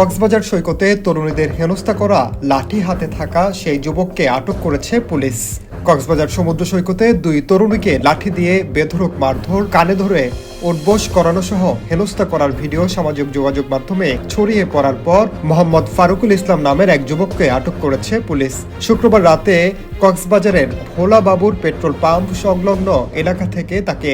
কক্সবাজার সৈকতে তরুণীদের হেনস্থা করা লাঠি হাতে থাকা সেই যুবককে আটক করেছে পুলিশ। কক্সবাজার সমুদ্র সৈকতে দুই তরুণীকে লাঠি দিয়ে বেধরক মারধর, কানে ধরে উদ্বোস করানো সহ হেনস্থা করার ভিডিও সামাজিক যোগাযোগ মাধ্যমে ছড়িয়ে পড়ার পর মোহাম্মদ ফারুকুল ইসলাম নামের এক যুবককে আটক করেছে পুলিশ। শুক্রবার রাতে কক্সবাজারের ভোলাবাবুর পেট্রোল পাম্প সংলগ্ন এলাকা থেকে তাকে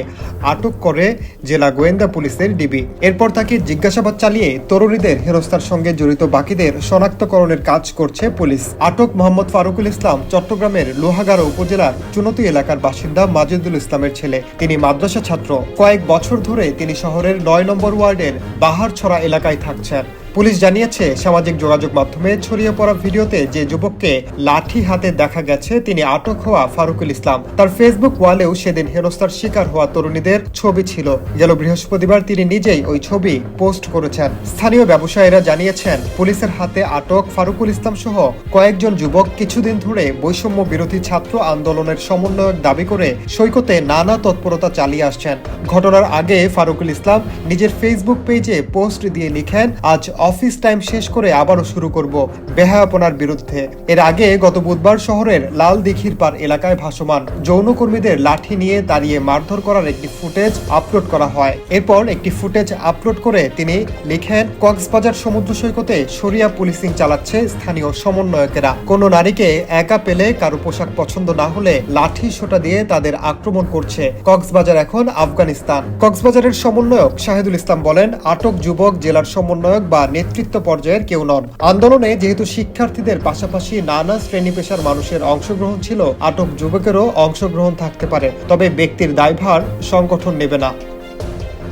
আটক করে জেলা গোয়েন্দা পুলিশের ডিবি। এরপর তাকে জিজ্ঞাসাবাদ চালিয়ে তরুণীদের হেনস্থার সঙ্গে জড়িত বাকিদের শনাক্তকরণের কাজ করছে পুলিশ। আটক মোহাম্মদ ফারুকুল ইসলাম চট্টগ্রামের লোহাগাড়া উপজেলার চুনতি এলাকার বাসিন্দা মাজেদুল ইসলামের ছেলে। তিনি মাদ্রাসা ছাত্র। কয়েক বছর ধরে তিনি শহরের নয় নম্বর ওয়ার্ডের বাহারছড়া এলাকায় থাকছেন। পুলিশ জানিয়েছে, সামাজিক যোগাযোগ মাধ্যমে ছড়িয়ে পড়া ভিডিওতে যে যুবককে লাঠি হাতে দেখা গেছে, তিনি আটক হওয়া ফারুকুল ইসলাম। তার ফেসবুক ওয়ালেও সেদিন হেনস্থার শিকার হওয়া তরুণীদের ছবি ছিল। গেল বৃহস্পতিবার তিনি নিজেই ওই ছবি পোস্ট করেছেন। স্থানীয় ব্যবসায়ীরা জানিয়েছেন, পুলিশের হাতে আটক ফারুকুল ইসলাম সহ কয়েকজন যুবক কিছুদিন ধরে বৈষম্য বিরোধী ছাত্র আন্দোলনের সমন্বয়ক দাবি করে সৈকতে নানা তৎপরতা চালিয়ে আসছেন। ঘটনার আগে ফারুকুল ইসলাম নিজের ফেসবুক পেজে পোস্ট দিয়ে লিখেন, আজ অফিস টাইম শেষ করে আবারও শুরু করব বেহায়াপনার বিরুদ্ধে। এর আগে গত বুধবার শহরের লাল দিঘির পার এলাকায় ভাসমান যৌনকর্মীদের লাঠি নিয়ে দাঁড়িয়ে মারধর করার একটি ফুটেজ আপলোড করা হয়। এরপর একটি ফুটেজ আপলোড করে তিনি লিখেন, কক্সবাজার সমুদ্র সৈকতে সরিয়া পুলিশিং চালাচ্ছে স্থানীয় সমন্বয়কেরা। কোনো নারীকে একা পেলে কারও পোশাক পছন্দ না হলে লাঠি সোটা দিয়ে তাদের আক্রমণ করছে কক্সবাজার এখন আফগানিস্তান। কক্সবাজারের সমন্বয়ক শাহিদুল ইসলাম বলেন, আটক যুবক জেলার সমন্বয়ক বা নেতৃত্ব পর্যায়ের কেউ নন। আন্দোলনে যেহেতু শিক্ষার্থীদের পাশাপাশি নানা শ্রেণি পেশার মানুষের অংশগ্রহণ ছিল, আটক যুবকেরও অংশগ্রহণ থাকতে পারে। তবে ব্যক্তির দায়ভার সংগঠন নেবে না।